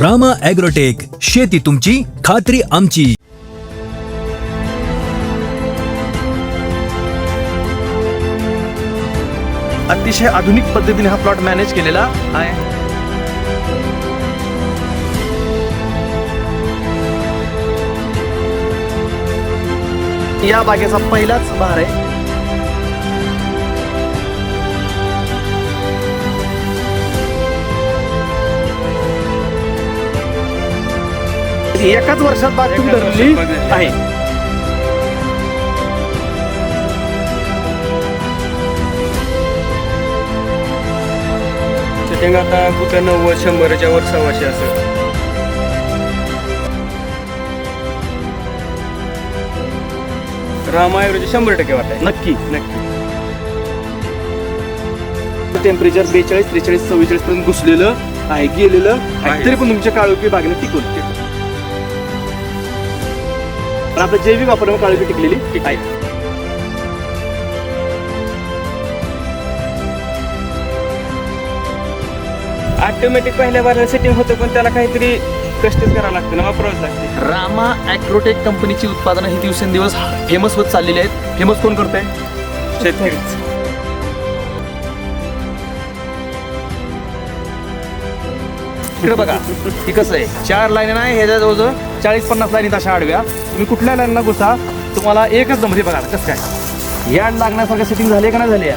Rama agrotech शेती तुमची खात्री आमची. अतिशय आधुनिक पद्धतीने हा प्लॉट मॅनेज केलेला आहे. या बागेचा पहिलाच बहार आहे. एकाच वर्षात बाग तुम्ही एकाच धरली. आहे. सेटिंग आता कुठं नव्वद शंभरच्या वर सव्वाशे असं. रामायरोचे शंभर टक्के वाट आहे. नक्की. नक्की. टेम्परेचर बेचाळीस त्रेचाळीस चव्वेचाळीस पर्यंत घुसलेलं आहे गेलेलं. आहे. तरी पण तुमच्या काळोखी बागेने टिकून पण आपलं जैविक वापरामुळे काळोखी टिकलेली आहे. ऑटोमॅटिक पहिल्या बार सेटिंग होतं पण त्याला काहीतरी कष्टच करावं लागतं ना वापरावंच लागते. रामा ॲग्रोटेक कंपनीची उत्पादनं ही दिवसेंदिवस फेमस होत चाललेली आहेत. फेमस कोण करतंय? शेतकरीच इकडे बघा. ही कसं आहे? चार लाईन आहे ह्याच्या जवळजवळ चाळीस पन्नास लाईनी अशा आडव्या. तुम्ही कुठल्या लाईनला घुसा तुम्हाला एकच जमते बघा कसं काय. याड लागण्यासारखं सेटिंग झाले का नाही झाले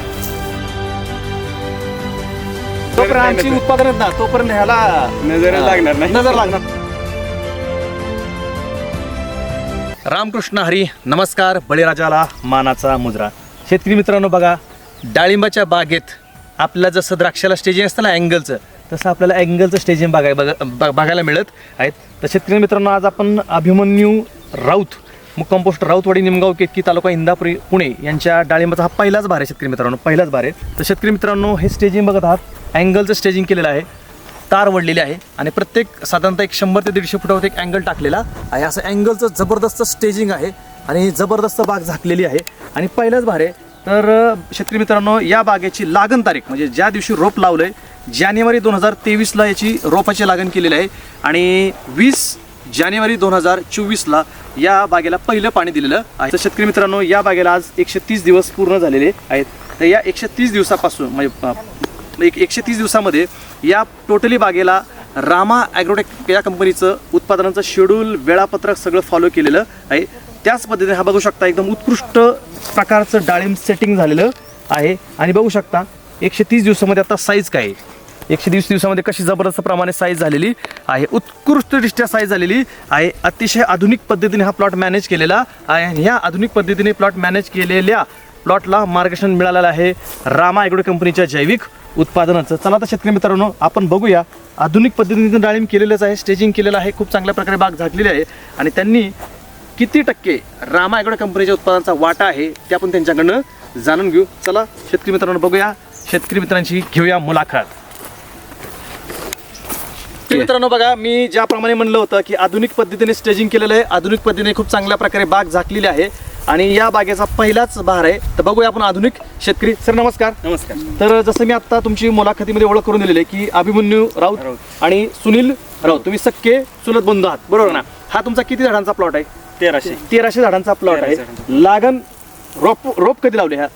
तोपर्यंत आमची उत्पादन ना तोपर्यंत ह्याला नजर लागणार नाही. नजर लागणार. रामकृष्ण हरी नमस्कार बळीराजाला मानाचा मुजरा. शेतकरी मित्रांनो बघा डाळिंबाच्या बागेत आपल्याला जसं द्राक्षाला स्टेजिंग असतं ना अँगलचं तसं आपल्याला अँगलचं स्टेजिंग बघाय बघा बघायला मिळत आहेत. तर शेतकरी मित्रांनो आज आपण अभिमन्यू राऊत मुक्कमपोस्ट राऊतवाडी निमगाव केतकी तालुका इंदापुरी पुणे यांच्या डाळिंबाचा हा पहिलाच भार आहे शेतकरी मित्रांनो पहिलाच भार आहे. तर शेतकरी मित्रांनो हे स्टेजिंग बघत आहात. अँगलचं स्टेजिंग केलेलं आहे. तार वडलेली आहे आणि प्रत्येक साधारणतः एक शंभर ते दीडशे फुटावर एक अँगल टाकलेला आहे. असं अँगलचं जबरदस्त स्टेजिंग आहे आणि जबरदस्त बाग झाकलेली आहे. आणि पहिलाच भार आहे. तर शेतकरी मित्रांनो या बागेची लागण तारीख म्हणजे ज्या दिवशी रोप लावलं आहे जानेवारी दोन हजार तेवीसला याची रोपाची लागण केलेली आहे. आणि वीस जानेवारी दोन हजार चोवीसला या बागेला पहिलं पाणी दिलेलं आहे. तर शेतकरी मित्रांनो या बागेला आज एकशे तीस दिवस पूर्ण झालेले आहेत. तर या एकशे तीस दिवसापासून म्हणजे एक एकशे तीस दिवसामध्ये या टोटली बागेला रामा ॲग्रोटेक या कंपनीचं उत्पादनाचं शेड्यूल वेळापत्रक सगळं फॉलो केलेलं आहे. त्याच पद्धतीने हा बघू शकता एकदम उत्कृष्ट प्रकारचं डाळिंब सेटिंग झालेलं आहे. आणि बघू शकता एकशे तीस दिवसामध्ये आता साईज काय आहे. एकशे वीस दिवसामध्ये कशी जबरदस्त प्रमाणे साईज झालेली आहे. उत्कृष्टदृष्ट्या साईज झालेली आहे. अतिशय आधुनिक पद्धतीने हा प्लॉट मॅनेज केलेला आहे. आणि ह्या आधुनिक पद्धतीने प्लॉट मॅनेज केलेल्या प्लॉटला मार्गदर्शन मिळालेलं आहे रामा ॲग्रो कंपनीच्या जैविक उत्पादनाचं. चला आता शेतकरी मित्रांनो आपण बघूया. आधुनिक पद्धतीने डाळिंब केलेलंच आहे स्टेजिंग केलेलं आहे खूप चांगल्या प्रकारे बाग झाकलेली आहे. आणि त्यांनी किती टक्के रामा ॲग्रो कंपनीच्या उत्पादनाचा वाटा आहे ते आपण त्यांच्याकडनं जाणून घेऊ. चला शेतकरी मित्रांनो बघूया. शेतकरी मित्रांची घेऊया मुलाखत. तर मित्रांनो बघा मी ज्याप्रमाणे म्हणलं होतं की आधुनिक पद्धतीने स्टेजिंग केलेलं आहे आधुनिक पद्धतीने खूप चांगल्या प्रकारे बाग झाकलेली आहे आणि या बागेचा पहिलाच बहार आहे. तर बघूया आपण आधुनिक शेतकरी. सर नमस्कार. नमस्कार. तर जसं मी आता तुमची मुलाखतीमध्ये ओळख करून दिलेली आहे की अभिमन्यू राऊत. आणि सुनील राऊत. तुम्ही सक्के चुलत बंधू आहात. बरोबर ना? हा. तुमचा किती झाडांचा प्लॉट आहे? तेराशे. तेराशे झाडांचा प्लॉट आहे. लागण रोप रोप कधी लावले ह्या?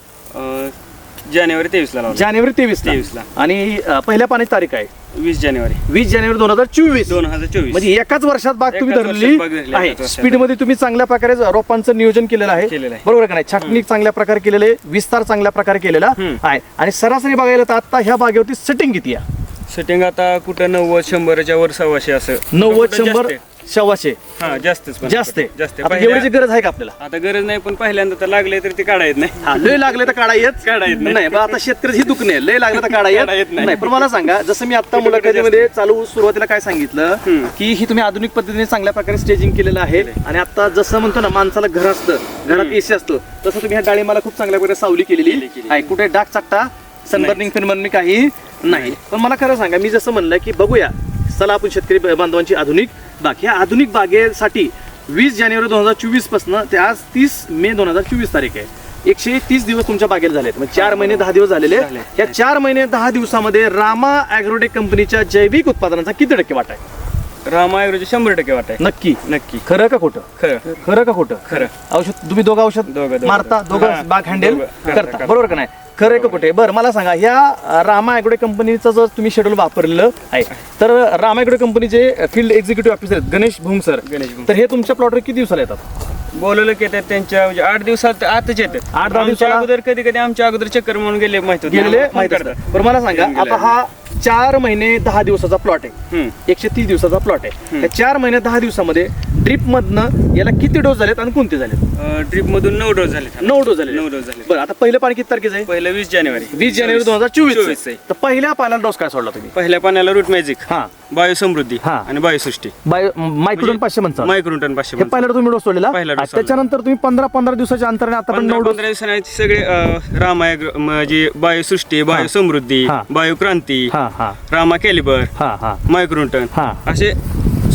जानेवारी तेवीसला लावला जानेवारी तेवीस 23 ला. आणि अं, पहिल्या पाण्याची तारीख आहे वीस जानेवारी. वीस जानेवारी दोन हजार चोवीस. दोन हजार चोवीस. म्हणजे एकाच वर्षात बाग तुम्ही एकाच वर्षात बाग धरलेली धरली, आहे. वर्षात. स्पीडमध्ये तुम्ही चांगल्या प्रकारे रोपांचं नियोजन केलेलं आहे. केलेलं आहे. बरोबर का नाही? छाटणी चांगल्या प्रकारे केलेलं आहे विस्तार चांगल्या प्रकारे केलेला. आहे. आणि सरासरी बघायला तर आता ह्या बागेवरती सेटिंग किती आहे? सेटिंग आता कुठं नव्वद शंभरच्या वर सव्वाशे असं. नव्वद कुठं शंभर आहे. सव्वाशे हा जास्तच पण. जास्त आहे जास्त आहे. आता पहिल्या- एवढीची गरज आहे का आपल्याला आता गरज नाही पण पहिल्यांदा तर लागले तर ते काढा येत नाही हा, लय लागले तर काढा येत काढा येत नाही. नाही पण आता शेतकरी ही दुखणे आहे. लय लागलं तर काढा काढा येत येत नाही. नाही पण मला सांगा जसं मी आता मुलाखतीमध्ये चालू सुरुवातीला काय सांगितलं हम्म. की ही तुम्ही आधुनिक पद्धतीने चांगल्या प्रकारे स्टेजिंग केलेलं आहे आणि आता जसं म्हणतो ना माणसाला घर असतं घरात एसी असतो तसं तुम्ही ह्या डाळिंबाला खूप चांगल्या प्रकारे सावली केलेली केली. आहे कुठे डाग चाकटा सनबर्निंग फिनबर्निंग काही नाही पण मला खरं सांगा मी जसं म्हणलं की बघूया चला आपण शेतकरी बांधवांची आधुनिक बाग. ह्या आधुनिक बागेसाठी वीस जानेवारी दोन हजार चोवीसपासून ते आज तीस मे दोन हजार चोवीस तारीख आहे. एकशे तीस दिवस तुमच्या बागेला झालेत. म्हणजे चार महिने दहा दिवस झालेले. झाले. या चार महिने दहा दिवसामध्ये रामा ॲग्रोटेक कंपनीच्या जैविक उत्पादनाचा किती टक्के वाटा आहे? रामा ॲग्रोचे शंभर टक्के वाट आहे. नक्की. नक्की. खरं का खोटं? खरं. खरं का खोटं? खरं. औषध तुम्ही दोघं औषध. मारता हा. दोघं. बाग हँडल करता. बरोबर का नाही? खरं आहे का खोटे बरं मला सांगा या रामा ॲग्रो कंपनीचं जर तुम्ही शेड्यूल वापरलेलं आहे तर रामा ॲग्रो कंपनीचे फील्ड एक्झिक्युटिव्ह ऑफिसर आहेत गणेश भूम सर गणेश भूम. तर हे तुमच्या प्लॉटवर किती दिवसाला येतात? बोलवलं की येतात त्यांच्या म्हणजे आठ दिवसात आतच येतात. आठ दहा आमच्या दिवसाला- अगोदर कधी कधी आमच्या अगोदर चक्कर म्हणून गेले माहीत होतं. गेलेले? फोन माहिती करतात. बरं मला सांगा गेले. आता हा चार महिने दहा दिवसाचा प्लॉट आहे. एकशे तीस दिवसाचा प्लॉट आहे. त्या चार महिने दहा दिवसामध्ये ड्रीप मधनं याला किती डोस झालेत आणि कोणते झालेत? ड्रीप मधून नऊ डोस झाले नऊ डोस झाले नऊ डोस झाले. बरं आता पहिलं पाणी किती तारखेचं आहे? पहिलं वीस जानेवारी. वीस जानेवारी दोन हजार चोवीस. तर पहिल्या पाण्याला डोस काय सोडला तुम्ही? पहिल्या पाण्याला रूट मॅजिक हा. बायो समृद्धी हा. आणि बायो सृष्टी बाय मायक्रोडोन पाचशे पंचावन्न मायक्रोटन पाचशे हे पहिला तुम्ही डोस सोडलेला? त्याच्यानंतर तुम्ही पंधरा पंधरा दिवसाच्या अंतराने आता पण पंधरा नऊ डोस पंधरा दिवसांनी सगळे अं, रामा ॲग्रो म्हणजे बायो सृष्टी बायो समृद्धी हा. बायो क्रांती हा हा. रामा कॅलिबर हा हा. मायक्रोटन हा. असे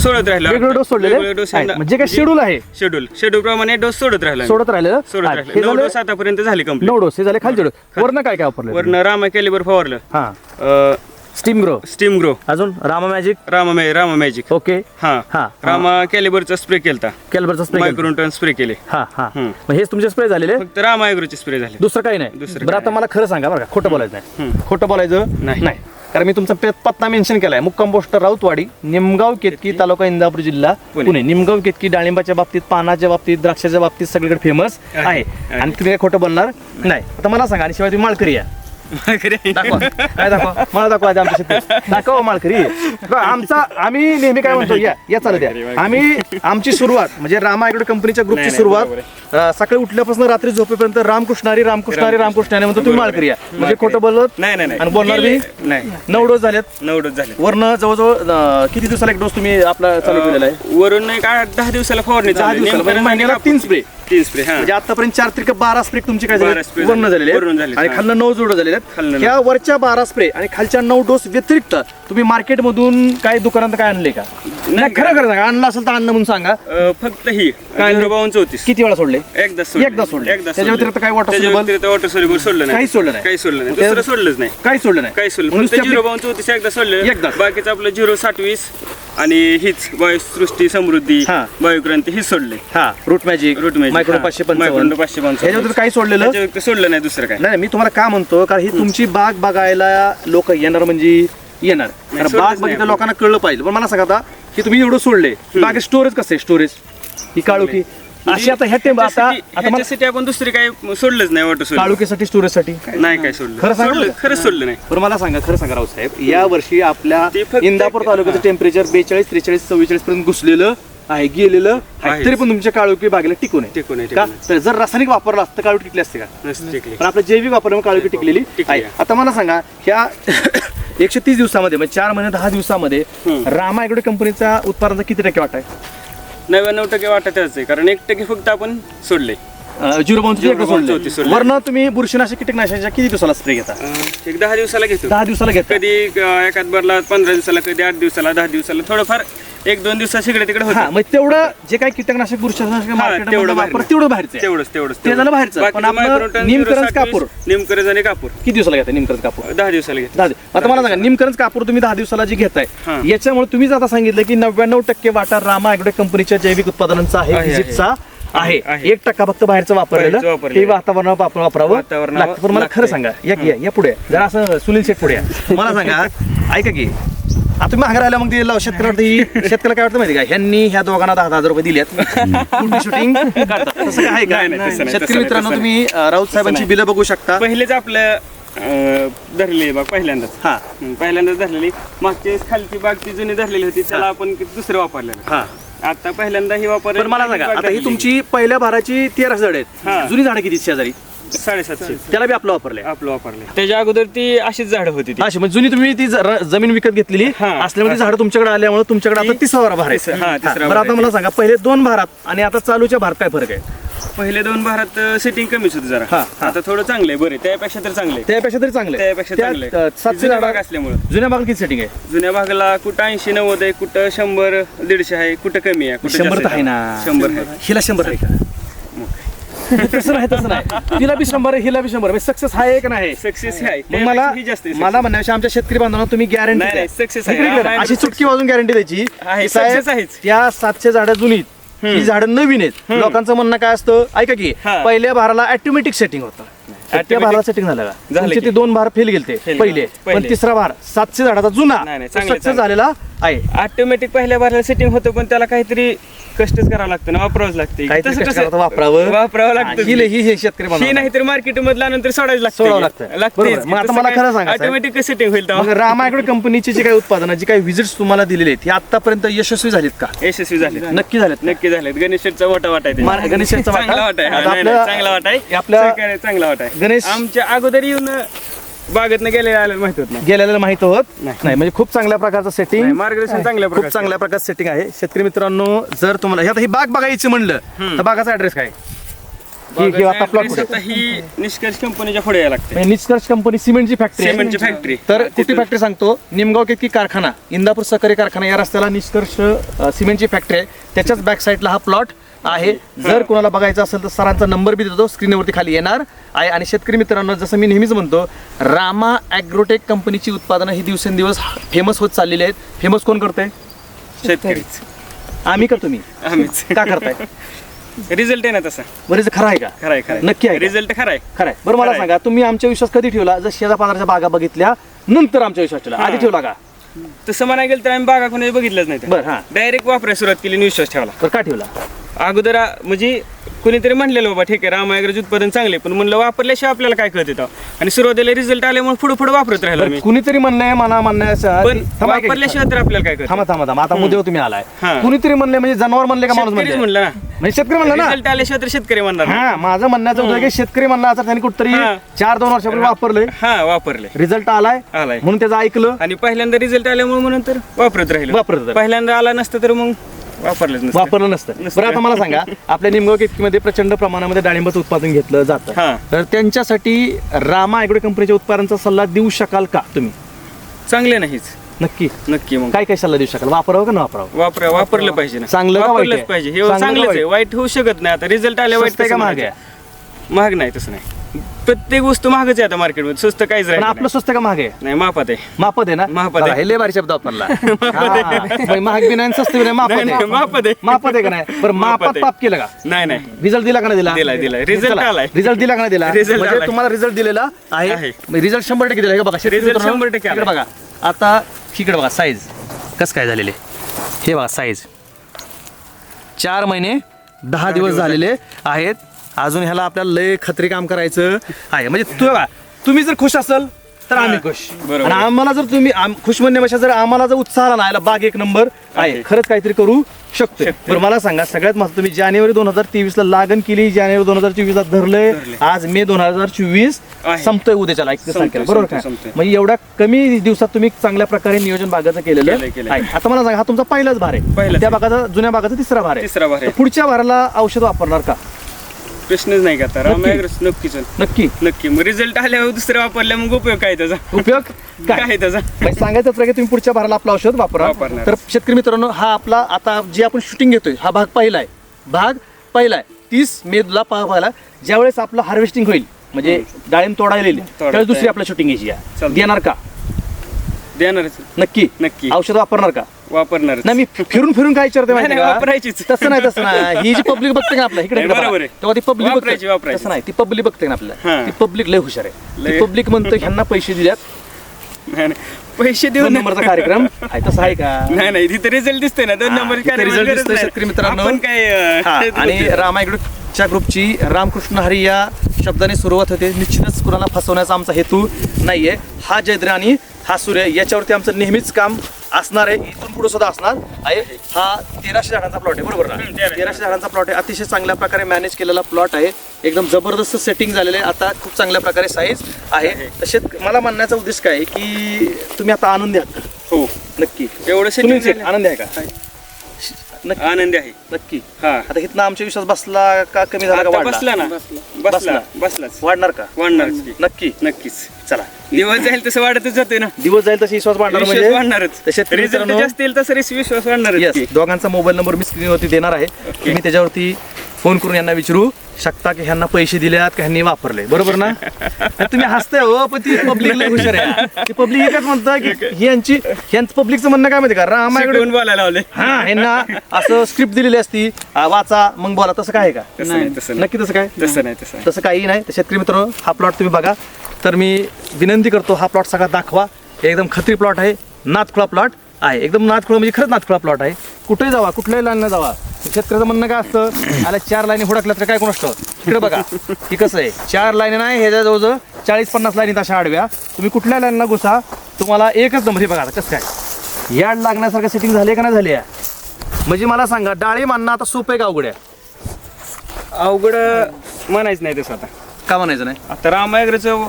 सोडत राहिलं. वेगवेगळे डोस सोडलेले? वेगवेगळे डोस आहेत. म्हणजे काय शेड्यूल आहे? शेड्यूल शेड्यूल प्रमाणे डोस सोडत राहिला. सोडत राहिलेलं? सोडत हा, राहिलं. हे नऊ झाले डोस आतापर्यंत झाले कंप्लीट नऊ डोस हे झाले खालचे डोस. वरनं काय काय वापरलं वरनं रामा कॅलिबर फवारलं. हा. स्टीम ग्रो स्टीम ग्रो अजून? रामा मॅजिक रामा मॅ- रामा मॅजिक ओके हा. हा. रामा कॅलिबरचा स्प्रे केलता. कॅल्बरचा स्प्रे मायक्रोटन स्प्रे केले. हा हा. हम्म. मग हेच तुमचे स्प्रे झालेले? फक्त रामा ॲग्रोचे स्प्रे झाले. दुसरं काही नाही. दुसरं बरं आता मला खरं सांगा बरं का खोटं बोलायचं नाही. खोटं बोलायचं नाही. नाही. कारण मी तुमचा पत्ता मेन्शन केलाय. मुक्काम पोस्ट राऊतवाडी निमगाव केतकी तालुका इंदापूर जिल्हा पुणे. निमगाव केतकी डाळिंबाच्या बाबतीत पानाच्या बाबतीत द्राक्षाच्या बाबतीत सगळीकडे फेमस आहे. आहे. आणि तुम्ही काय खोटं बोलणार नाही. आता मला सांगा आणि शिवाय तुम्ही माळकरी या दाखवा. काय दाखवा? मला दाखवा आधी आमच्या शेतात. दाखवा माळकरी बघा, आमचा आम्ही नेहमी काय म्हणतो या या चालू द्या. आम्ही आमची सुरुवात म्हणजे रामायगड कंपनीच्या ग्रुपची नाही, सुरुवात अं, सकाळी उठल्यापासून रात्री झोपेपर्यंत रामकृष्णारी रामकृष्णारी रामकृष्णारी म्हणतो तुम्ही माळकरी या. म्हणजे खोटं बोलत नाही नाही नाही. आणि बोलणार बी नाही नऊ डोस झालेत. नऊ डोस झाले वरनं जवळजवळ अं, किती दिवसाला एक डोस तुम्ही आपला चालू केलेला आहे? वरून एक आठ दहा दिवसाला फवारणी दहा चालू. दिवसाला. नेमकं म्हणजे महिन्याला तीन स्प्रे तीन स्प्रे हा. म्हणजे आतापर्यंत चार त्रिक बारा स्प्रे तुमचे काय झाले बारा spray झाले. झालेले. वरून आहेत. झाले, आणि हा. खालनं नऊ जोड झालेले आहेत. ह्या वरच्या बारा स्प्रे आणि खालच्या नऊ डोस व्यतिरिक्त तुम्ही मार्केटमधून काय दुकानात काय आणले का? नाही खरं खरं सांगा. आणलं असेल तर आणलं म्हणून सांगा. अं, फक्त ही. काय? झिरो बावन्न चौतीस किती वेळा सोडले? एकदा सोडले. एकदा सोडले. एकदा त्याच्या व्यतिरिक्त काय water त्याच्या soluble? व्यतिरिक्त वॉटर सोल्युबल सोडलं नाही. काहीच सोडलं नाही. काही सोडलं नाही. दुसरं सोडलंच नाही. काही सोडलं नाही. काही सोडलं. मग फक्त नुसतं झिरो बावन्न चौतीस एकदा सोडलं. एकदाच. बाकीचं आपलं झिरो साठ वीस. आणि हीच बायो सृष्टी समृद्धी हा. बायोक्रांती हीच सोडले. हा root magic root magic, micro हा. पाचशे मायक्रो पंचावन्न पाचशे पंचावन्न. व्यतिरिक्त काही सोडलेलं? त्याच्या व्यतिरिक्त सोडलं नाही दुसरं काय. नाही नाही, मी तुम्हाला का म्हणतो? कारण ही तुमची बाग बघायला लोक येणार म्हणजे येणार. कारण सोडलंच बाग नाही बघितलं आपण. लोकांना कळलं पाहिजे. पण मला सांगा आता की तुम्ही एवढं सोडले. बागे स्टोरेज कसं आहे? स्टोरेज ही काळुकी अशी आता ह्या टेंब आता आता मला ह्याच्यासाठी आपण दुसरी काय सोडलंच नाही वॉटर सोल्युबल काळुकीसाठी स्टोरेजसाठी नाही काय सोडलं. खरं सांगा? सोडलं बरं. खरंच सोडलं नाही. बरं मला सांगा खरं सांगा रावसाहेब या वर्षी आपल्या ते फक्त- इंदापूर तालुक्याचं टेम्परेचर बेचाळीस त्रेचाळीस चव्वेचाळीस पर्यंत घुसलेलं आहे गेलेलं आहे. आहे. तरी पण तुमच्या काळुकी बागेला टिकून आहे. टिकून आहे, का? टिकून तर जर रासायनिक वापरला असतं काळुकी टिकली असते का? नसतं टिकली. पण आपलं जैविक वापरल्यामुळे काळुकी टिकलेली टिकली. आहे. आहे. आता मला सांगा ह्या एकशे तीस दिवसामध्ये म्हणजे चार महिने दहा दिवसामध्ये हम्म. रामा एकडे कंपनीचा उत्पादनाचा किती टक्के वाटा आहे? नव्याण्णव टक्के वाटत आहे कारण एक टक्के फक्त आपण सोडले. झिरो सोडले. वरनं तुम्ही बुरशीनाशक कीटकनाशकाच्या किती दिवसाला स्प्रे घेता? अं, एक दहा दिवसाला घेतो. दहा दिवसाला घेता. कधी अं, एकाच भरला पंधरा दिवसाला कधी आठ दिवसाला दहा दिवसाला थोडंफार एक दोन दिवसात तिकडे तिकडे हा होतं मग तेवढं जे काही कीटकनाशक बुरशीनाशक मार्केटमध्ये तेवढं बाहेर. तेवढं बाहेरचं आहे. तेवढंच तेवढंच ते झालं बाहेरचं. पण आपलं निमकरंज कापूर. निमकरंज आणि कापूर किती दिवसाला घेता निमकरंज कापूर दहा दिवसाला घेतो दहा दिवस आता मला सांगा निमकरंज कापूर तुम्ही दहा दिवसाला जी घेताय. याच्यामुळे तुम्ही आता सांगितलं की नव्याण्णव टक्के वाटा रामा ॲग्रो कंपनीच्या जैविक उत्पादनांचा आहे आहे, आहे. व्हिजिटचा आहे आहे. एक टक्का फक्त बाहेरचं वापरलेलं बाहेरचं वापरलेलं. ते वातावरणावर वापर- वापरावं वातावरणावर लागतं. पण मला खरं लागतंय. सांगा या की या- या पुढे जरा असं सुनील शेठ पुढे या. मला सांगा ऐका की तुम्ही मागे राहिला मग ते लाव- शेतकऱ्याला शेतकऱ्याला काय वाटतं माहिती का? ह्यांनी ह्या दोघांना दहा हजार रुपये दिलेत. शूटिंग काढतात तसं काय आहे का? नाही, नाही, तसं नाही, शेतकरी तसं मित्रांनो तुम्ही अं, राऊत साहेबांची बिलं बघू शकता. पहिलेच आपलं अं, धरलेली बाग पहिल्यांदाच. हा. हं, पहिल्यांदाच धरलेली. वेळेस खालची बाग ती जुनी धरलेली होती त्याला आपण दुसरं वापरलेलं. हा. आता पहिल्यांदा ही वापर पण मला सांगा आता ही तुमची पहिल्या भाराची तेरा झाड आहेत. हा. जुनी झाडं किती शेजारी? साडेसातशे. त्याला बी आपलं वापरलंय. आपलं वापरले त्याच्या अगोदर ती अशीच झाडं होती ती. अशी म्हणजे जुनी तुम्ही ती ज- र- जमीन विकत घेतलेली हा. असल्यामुळे ती झाडं तुमच्याकडे आल्यामुळे तुमच्याकडे आता ती- तिसरा भार आहे. हा, तिसरा बरं आता आहे. मला सांगा पहिले दोन भारात आणि आता चालूच्या भारात काय फरक आहे? पहिले दोन भारात सेटिंग कमीच होती जरा. हा, हा. आता थोडं चांगलं आहे. बरे त्यापेक्षा तर चांगलं आहे त्यापेक्षा तरी चांगले त्यापेक्षा चांगलं आहे. सातशे जुन्या भाग झाडं असल्यामुळं. जुन्या भागात किती सेटिंग आहे? जुन्या भागाला कुठं ऐंशी नव्वद आहे कुठं शंभर दीडशे आहे कुठं कमी आहे कुठं शंभर जास्त आहे. ना. शंभर आहे. हिला शंभर आहे का? तसं नाही तसं नाही. तिला बी शंभर हिला बी शंभर. सक्सेस आहे का नाही. सक्सेस आहे. मला मला म्हणण्यापेक्षा आमच्या शेतकरी बांधवांना तुम्ही गॅरंटी. हा, अशी चुटकी वाजून गॅरंटी द्यायची. साहेब. त्या सातशे झाडं जुनीत. ही झाडं नवीन आहेत. लोकांचं म्हणणं काय असतं? ऐका की. पहिल्या भाराला ऑटोमॅटिक सेटिंग होतं. त्या भाराला सेटिंग झालं का. ते दोन भार फेल गेलते Fail पहिले. गेले. पण. तिसरा भार सातशे झाडाचा जुना. सक्सेस. झालेला आहे. ऑटोमॅटिक पहिल्या बारला सेटिंग होतं पण त्याला काहीतरी कष्टच करावं लागतं ना वापरावंच लागते. काहीतरी तसं कष्ट कसं- करावं, वापरावं. वापरावं लागतं. ही ही हे शेतकरी ही मार्केट मधला नंतर सोडायला सोडावं लागतं. बरोबर. मग आता मला खरं सांगा, साहेब. ऑटोमॅटिक सेटिंग होईल मग तेव्हा रामायगड कंपनीची जी काही उत्पादनं जी काही विजिट्स तुम्हाला दिलेली आहेत ही आतापर्यंत यशस्वी झालीत का? यशस्वी झाले नक्की झालेत नक्की झालेत. गणेशचा वाटा वाटा आहे मार- त्याच्यात. गणेशचा वाटा? चांगला वाटा आहे. आता नाही, नाही, आपल्या- चांगला वाटा आहे. आपल्या- चांगला वाटा आहे. गणेश- आमच्या अगोदर येऊन बागेत गेले आले माहीत होत नाही. गेलेलं माहीत होत नाही. म्हणजे खूप चांगल्या प्रकारचं नाही, सेटिंग मार्गदर्शन चांगल्या खूप प्रकारचं. चांगल्या प्रकारचं सेटिंग आहे. शेतकरी मित्रांनो जर तुम्हाला हे आता ही बाग बघायची म्हणलं तर बागाचा ऍड्रेस काय? ही ही आता कुठे? आता ही निष्कर्ष कंपनीच्या पुढे यायला लागते. म्हणजे निष्कर्ष कंपनी सिमेंटची फॅक्टरी सिमेंटची फॅक्टरी तर कुठली फॅक्टरी सांगतो? निमगाव केतकी कारखाना इंदापूर सहकारी कारखाना या रस्त्याला निष्कर्ष अ, सिमेंटची फॅक्टरी आहे. त्याच्याच बॅक साईडला हा प्लॉट आहे. जर कोणाला बघायचं असेल तर सरांचा नंबर बी देतो. स्क्रीनवरती खाली येणार आहे. आणि शेतकरी मित्रांनो जसं मी नेहमीच म्हणतो रामा ॲग्रोटेक कंपनीची उत्पादनं ही दिवसेंदिवस फेमस होत चाललेली आहेत. फेमस कोण करतंय? शेतकरीच आम्ही का तुम्ही? आम्हीच. का करताय? रिझल्ट आहे ना तसा. बरं खरं आहे का? खरंय खरंय नक्की आहे? रिझल्ट खरंय खरं आहे. बरं मला खरं आहे. सांगा तुम्ही आमच्या विश्वास कधी ठेवला? जर शेजा पाजारच्या बागा बघितल्या नंतर आमच्या विश्वास ठेवला. आधी ठेवला का? तसं म्हणाय गेलं तर आम्ही बागा कोणी बघितलंच नाही बरं हां. डायरेक्ट वापरायला सुरुवात केली आणि विश्वास ठेवला बरं का ठेवला? अगोदर आ- म्हणजे कोणीतरी म्हणलेलं बाबा ठीक आहे रामायग्रज उत्पादन चांगले पण म्हणलं वापरल्याशिवाय आपल्याला काय कळत येतं आणि सुरुवातीला रिझल्ट आल्यामुळे पुढे पुढे वापरत राहिलो मी कुणीतरी म्हणलंय मला म्हणण्याचं पण थांबा एक- वापरल्याशिवाय तर आपल्याला काय कळत? थांबा थांबा थांबा. आता मुद्द्यावर तुम्ही आलाय. हां. कुणीतरी म्हणले म्हणजे जनावर म्हणले का माणूस शेतकरीच म्हणले म्हणलं ना. म्हणजे शेतकरी म्हणलं ना. रिझल्ट आल्याशिवाय तर शेतकरी म्हणणार नाही. हा माझं म्हणण्याचं होतं की शेतकरी म्हणला आता त्यांनी कुठतरी हां. चार दोन वर्षापूर्वी वापरलंय. हा वापरले रिझल्ट आलाय. आलाय. म्हणून त्याचं ऐकलं. आणि पहिल्यांदा रिझल्ट आल्यामुळे म्हणून तर वापरत राहिलो. वापरत राहिलो. पहिल्यांदा आला नसतं तर मग वापरलंच नसतं. वापरलं नसतं. नसतं. बरं आता मला सांगा आपल्या निमगाव केतकीमध्ये प्रचंड प्रमाणामध्ये डाळिंबाचं उत्पादन घेतलं जातं. हां. तर त्यांच्यासाठी रामा ॲग्रो कंपनीच्या उत्पादनाचा सल्ला देऊ शकाल का तुम्ही? चांगले नाहीच. नक्की. नक्की मग. काय काय सल्ला देऊ शकाल? वापरावं का न वापरावं? वापर वापरलं पाहिजे ना. चांगलं का वाईट वापरलंच आहे? पाहिजे. हे चांगलं का चांगलंच आहे. वाईट? वाईट होऊ शकत नाही. आता रिझल्ट आले वाईट स्वस्त आहे का महाग म्हणायचं? महाग? नाही तसं नाही. प्रत्येक वस्तू महागच आहे आता मार्केटमध्ये स्वस्त काहीच पण राहिलं आपलं नाही. स्वस्त का महाग आहे? नाही मापात आहे. मापद आहे ना? मापात आहे. बघा, हे लय भारी शब्द वापरला. हा, महाग बी नाही स्वस्त बी नाही नाही, आहे. मापात आहे. मापद आहे का नाही? बरं मापात मापात आहे. पाप केलं का? नाही नाही. रिझल्ट दिला का नाही दिला? दिलाय, दिलाय. Result चला, आलाय. रिझल्ट दिला का नाही दिला? Result म्हणजे आलाय. तुम्हाला रिझल्ट दिलेला आहे. आहे. रिझल्ट शंभर टक्के दिला. हे बघा शेतकरी Result मित्रांनो, 100% इकडे आलाय. बघा. आता इकडे बघा साईज कसं काय झालेले? हे बघा साईज चार महिने दहा दिवस झालेले आहेत. अजून ह्याला आपल्याला लय खत्री काम करायचं. आहे म्हणजे तू बघा तुम्ही जर खुश असाल तर आम्ही खुश बरोबर. आणि आम्हाला जर तुम्ही आम- खुश म्हणण्यापेक्षा जर आम्हाला जर उत्साह आला ना याला बाग एक नंबर आहे आहे. खरंच काहीतरी करू शकतो शकतोय. बरं मला सांगा सगळ्यात महत्त्वाचं तुम्ही जानेवारी दोन हजार तेवीस ला लागण केली जानेवारी दोन हजार चोवीस ला धरलंय धरलंय. आज मे दोन हजार चोवीस आहे. संपतोय उद्याच्याला एकतीस संपतोय, तारखेला बरोबर का संपतोय, संपतोय. म्हणजे एवढ्या कमी दिवसात तुम्ही चांगल्या प्रकारे नियोजन बागाचं केलेलं केलंय, केलंय. आहे आता मला सांगा हा तुमचा पहिलाच भार आहे पहिलाच त्या आहे. भागाचा जुन्या भागाचा तिसरा भार आहे तिसरा भार आहे. तर पुढच्या भाराला औषध वापरणार का प्रश्नच नाही का? आता नक्कीच नक्की नक्की. मग रिझल्ट आल्यावर दुसरं वापरल्या मग उपयोग काय त्याचा? उपयोग काय? काय त्याचा? म्हणजे सांगायचं असलं की तुम्ही पुढच्या भाराला आपलं औषध वापरा. वापरणार. तर शेतकरी मित्रांनो हा आपला आता जे आपण शूटिंग घेतोय हा भाग पहिला आहे. भाग पहिला आहे. तीस मेला पाहायला ज्यावेळेस आपलं हार्वेस्टिंग होईल म्हणजे डाळिंब तोडायला येईल त्यावेळेस दुसरी आपल्या शूटिंग घ्यायची आहे. चालतंय. देणार का? देणारच. नक्की. नक्की. औषध वापरणार का? वापरणार नाही मी फिरून फिरून काय विचारते माहिती नाही? वापरायचीच. तसं नाही तसं नाही ही जी पब्लिक बघते का आपल्या इकडे नाही, बरोबर. आहे. तेव्हा ती पब्लिक वापरायची, बघते वापरायची. तसं नाही ती पब्लिक बघते ना आपल्याला हां. ती पब्लिक लय हुशार आहे लय. पब्लिक म्हणतं ह्यांना पैसे दिल्यात नाही, नाही. पैसे दोन देऊन नंबरचा कार्यक्रम आहे तसं आहे का नाही नाही तिथे रिझल्ट दिसतोय ना दोन नंबर इथे result दिसतोय शेतकरी मित्रांनो. आपण काय अं, हा, आणि. रामायगडच्या ग्रुपची रामकृष्ण हरी या शब्दाने सुरुवात होते निश्चितच कुणाला फसवण्याचा आमचा हेतू नाहीये हा जयद्र आणि हा सूर्य याच्यावरती आमचं नेहमीच काम असणार आहे. इथून पुढे सुद्धा असणार आहे. हा तेराशे झाडांचा प्लॉट आहे बरोबर ना? तेराशे. झाडांचा प्लॉट आहे. अतिशय चांगल्या प्रकारे मॅनेज केलेला प्लॉट आहे. एकदम जबरदस्त सेटिंग झालेलं आहे. आता खूप चांगल्या प्रकारे साईज आहे. तसेच मला म्हणण्याचा उद्देश काय की तुम्ही आता आनंदी आहात का? हो. नक्की. एवढं झालं. आनंदी आहे का? नक्की. आनंदी आहे. नक्की. हा. आता इथनं आमचा विश्वास बसला का कमी झाला का आता वाढला? बसला ना. बसला. बसला बसलाच. वाढणार का? वाढणारच की. नक्की. नक्कीच. चला. दिवस जाईल तसं वाढतच जाते ना. दिवस जाईल तसे विश्वास वाढणार विश्वास म्हणजे? वाढणारच. तसे रिझल्ट जास्त येईल तसं विश्वास वाढणारच की. दोघांचा मोबाईल नंबर मी स्क्रीनवरती देणार आहे. तुम्ही त्याच्यावरती फोन करून यांना विचारू शकता की ह्यांना पैसे दिल्यात का ह्यांनी वापरले. बरोबर ना? तुम्ही हसताय हो पण ती पब्लिक हुशार आहे. ती पब्लिक एकच म्हणतं की ही यांची ह्यांचं पब्लिकचं म्हणणं काय माहिती का? शिकवून बोलायला लावले. हा ह्यांना असं स्क्रिप्ट दिलेली असती. आ, वाचा मग बोला. तसं काय आहे का? तसं नाही तसं नाही. नक्की तसं काय? तसं नाही तसं नाही. तसं काही नाही. तर शेतकरी मित्र हा प्लॉट तुम्ही बघा. तर मी विनंती करतो हा प्लॉट सगळा दाखवा. एकदम खत्री प्लॉट आहे. नाथखुळा प्लॉट आहे. एकदम नाथखुळा म्हणजे खरंच नाथखुळा प्लॉट आहे. कुठेही जावा कुठल्याही लाईनला जावा. शेतकऱ्याचं म्हणणं काय असतं? आला चार लाईनी हुडकल्यात तर काय कोण असतं? इकडे बघा. ही कसं आहे? चार लाईनी नाही ह्याच्या जवळजवळ चाळीस पन्नास लाईनी तशा आडव्या. तुम्ही कुठल्या लाईनला घुसा तुम्हाला एकच नंबर हे बघा कसं काय. याड लागण्यासारखं सेटिंग झाले का नाही झाली म्हणजे मला सांगा डाळी मानणं आता सोपं आहे का अवघड आहे? अवघड म्हणायचं नाही तसं आता. का म्हणायचं नाही? आता रामायग्रचं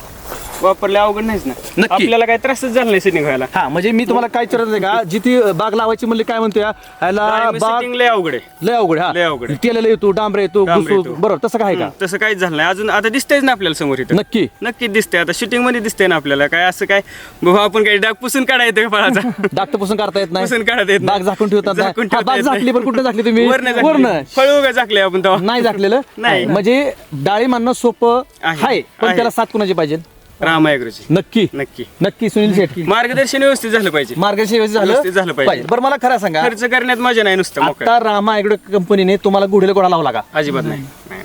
वापरले अवघड नाहीच ना नक्की. आपल्याला काही त्रासच झाला नाही सेटिंग व्हायला हा म्हणजे मी तुम्हाला काय विचारत आहे का जिथे बाग लावायची म्हणले काय म्हणतोय ह्याला बाग सेटिंग लय अवघड आहे लय अवघड लय हा अवघड आहे. तेलाला येतो डांबरे येतो डांबरे घुसू येतो. बरोबर तसं काय आहे का तसं काहीच झालं नाही अजून आता दिसतंयच ना आपल्याला समोर इथं नक्की नक्कीच दिसतंय आता शूटिंगमध्ये दिसतंय ना आपल्याला काय असं काय बाबा आपण काही डाग पुसून काढा येते का फळाचा डाक्टर पुसून करता येत नाही पुसून काढता येत नाही. झाकून ठेवतात नाही. झाकून हा, ठेवता बाग येत नाही. झाकली पण कुठं झाकली तुम्ही वरनं वरनं. झाकली. फळ उगा झाकले आपण तेव्हा नाही झाकलेलं नाही. म्हणजे डाळी मानणं सोपं आहे. आहे पण आहे. त्याला साथ कुणाची पाहिजे रामायग्रची. नक्की. नक्की. नक्की सुनील शेट्टी मार्गदर्शन व्यवस्थित झालं पाहिजे. मार्गदर्शन व्यवस्थित व्यवस्थित झालं झालं पाहिजे. बरं मला खरं सांगा. खर्च करण्यात मजा नाही नुसतं मोकळं. आता रामा कंपनीने तुम्हाला गुढेला गोडा लावला का? अजिबात नाही. नाही.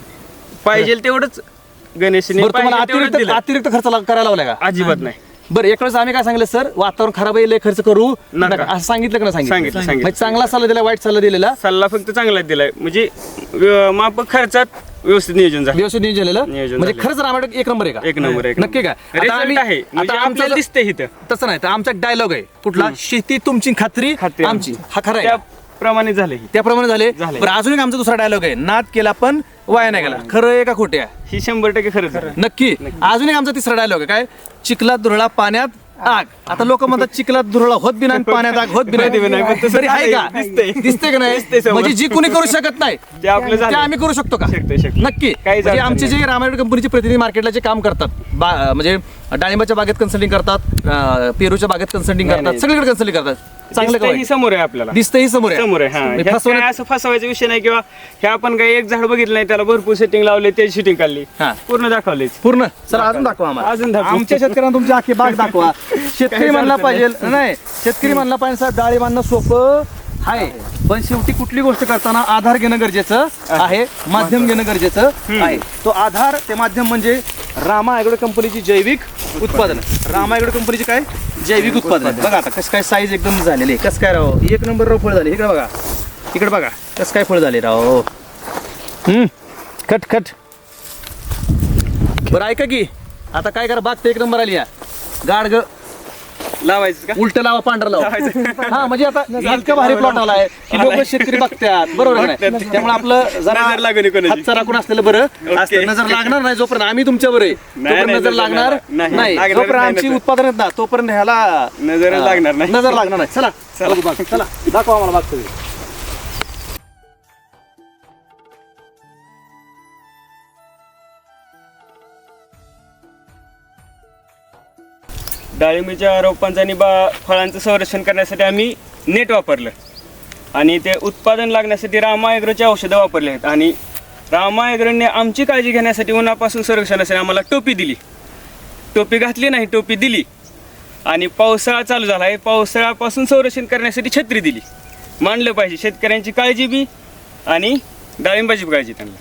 पाहिजे तेवढंच गणेशने बरं तुम्हाला पाहिजे तेवढंच अतिरिक्त दिलं. अतिरिक्त खर्च ला- करायला लावलाय का? अजिबात नाही. बरं एक वेळेस आम्ही काय सांगितलं सर वातावरण खराब आहे लय खर्च करू. नका. नका. असं सांगितलं का नाही सांगितलं, सांगितलं. म्हणजे चांगला सल्ला दिला वाईट सल्ला दिलेला? सल्ला फक्त चांगलाच दिलाय. म्हणजे व्य- माफक खर्चात व्यवस्थित नियोजन झालं. व्यवस्थित नियोजन झालेलं? नियोजन म्हणजे झालेलं. खरंच रामायण एक नंबर आहे का? एक नंबर एक नक्की का? आता आम्ही- आहे. म्हणजे आता आमचं आपल्याला दिसतंय इथं. तसं नाही तर आमचा डायलॉग आहे. कुठला? शेती तुमची खात्री खात्री आमची. हा खरा आहे. त्याप्रमाणे झालं हे. त्याप्रमाणे झाले. झाले. बरं अजून एक आमचा दुसरा डायलॉग आहे. नाद केला पण वाया नाही गेला. खरं आहे का खोटे आहे? ही शंभर टक्के खरंच आहे. नक्की. अजून एक आमचा तिसरा डायलॉग आहे. काय? चिखलात धुरळा पाण्यात आग. आता लोक म्हणतात चिखलात धुरळा होत बी नाही पाण्यात आग होत बी होत बी नाही, पण नाही तसं तरी आहे का? दिसतंय. दिसतंय का नाही? समोर. म्हणजे जी कोणी करू शकत नाही ते आपलं ते झालं आम्ही करू शकतो का. नक्की. काहीच म्हणजे अडचण आमचे जे. रामायण कंपनीचे प्रतिनिधी मार्केटला जे काम करतात बा म्हणजे डाळिंबाच्या बागेत कन्सल्टिंग करतात अं, पेरूच्या बागेत कन्सल्टिंग नाही, करतात नाही. सगळीकडे कन्सल्टिंग करतात. चांगलं दिसतंय ही समोर आहे आपल्याला. दिसतंही समोर आहे. समोर आहे हा. म्हणजे ह्यात असं फसवायचा विषय नाही किंवा हे आपण काही एक झाड बघितलं नाही त्याला भरपूर सेटिंग लावले त्याची शूटिंग काढली. हा. पूर्ण दाखवले पूर्ण? चला अजून दाखवा आम्हाला. अजून दाखवा. आमच्या शेतकऱ्यांना तुमची आखी बाग दाखवा. शेतकरी म्हणला पाहिजे. नाही शेतकरी म्हणला पाहिजे साहेब डाळी बांधणं सोपं आहे. पण शेवटी कुठली गोष्ट करताना आधार घेणं गरजेचं आहे. माध्यम घेणं गरजेचं आहे. तो आधार ते माध्यम म्हणजे रामा ॲग्रो कंपनीची जैविक उत्पादन. रामा ॲग्रो कंपनीची काय? जैविक उत्पादन. बघा आता कसं काय साईज एकदम झालेली आहे. कसं काय राव? एक नंबर राव फळ झाले. इकडे बघा. इकडे बघा. कसं काय फळ झाले राव? हम्म. खट खट. बरं ऐका की. आता काय करा? बाग ते एक नंबर आली आहे गाडग लावायचं का? उलट लावा पांढरा लावा. हा म्हणजे आता इतका भारी प्लॉट आलाय की लोक शेतकरी बघतात. बरोबर आहे? त्यामुळे आपलं जरा नजर लागू नये कोणाची. हातचं राखून असलेलं बरं. असतं. नजर लागणार नाही जोपर्यंत. आम्ही तुमच्यावर आहे. तोपर्यंत नाही, नजर नजर लागणार नाही, नाही. लागणार जोपर्यंत नाही आमची नजर. उत्पादन आहेत ना तोपर्यंत ह्याला नजरच हा, लागणार नाही. नजर लागणार नाही. चला. चला. चला. दाखवा आम्हाला बाग डाळिंबीच्या रोपांचं आणि बा फळांचं संरक्षण करण्यासाठी आम्ही नेट वापरलं. आणि ते उत्पादन लागण्यासाठी रामायग्रोचे औषधं वापरली आहेत. आणि रामायग्रोने आमची काळजी घेण्यासाठी उन्हापासून संरक्षणासाठी आम्हाला टोपी दिली. टोपी घातली नाही टोपी दिली. आणि पावसाळा चालू झाला आहे. पावसाळ्यापासून संरक्षण करण्यासाठी छत्री दिली. मांडलं पाहिजे. शेतकऱ्यांची काळजी बी आणि डाळिंबाची काळजी त्यांना.